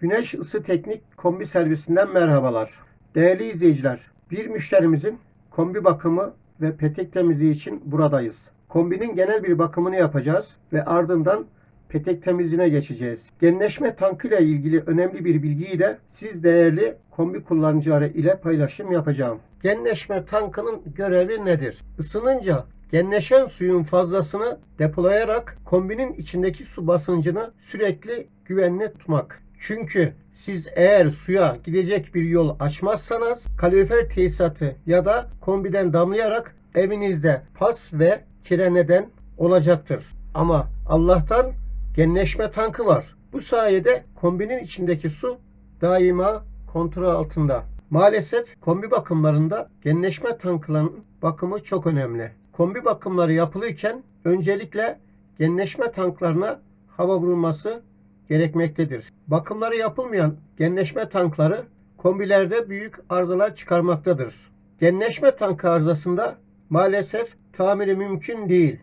Güneş Isı Teknik Kombi Servisinden merhabalar. Değerli izleyiciler, bir müşterimizin kombi bakımı ve petek temizliği için buradayız. Kombinin genel bir bakımını yapacağız ve ardından petek temizliğine geçeceğiz. Genleşme tankı ile ilgili önemli bir bilgiyi de siz değerli kombi kullanıcıları ile paylaşım yapacağım. Genleşme tankının görevi nedir? Isınınca genleşen suyun fazlasını depolayarak kombinin içindeki su basıncını sürekli güvenli tutmak. Çünkü siz eğer suya gidecek bir yol açmazsanız kalorifer tesisatı ya da kombiden damlayarak evinizde pas ve kire neden olacaktır. Ama Allah'tan genleşme tankı var. Bu sayede kombinin içindeki su daima kontrol altında. Maalesef kombi bakımlarında genleşme tanklarının bakımı çok önemli. Kombi bakımları yapılırken öncelikle genleşme tanklarına hava vurulması gerekmektedir. Bakımları yapılmayan genleşme tankları kombilerde büyük arızalar çıkarmaktadır. Genleşme tankı arızasında maalesef tamiri mümkün değil.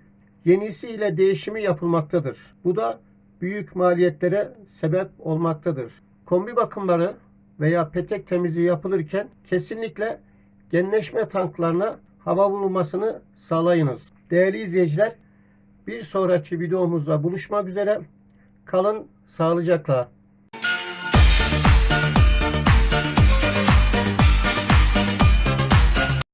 Yenisiyle değişimi yapılmaktadır. Bu da büyük maliyetlere sebep olmaktadır. Kombi bakımları veya petek temizliği yapılırken kesinlikle genleşme tanklarına hava vurulmasını sağlayınız. Değerli izleyiciler, bir sonraki videomuzda buluşmak üzere. Kalın sağlıcakla.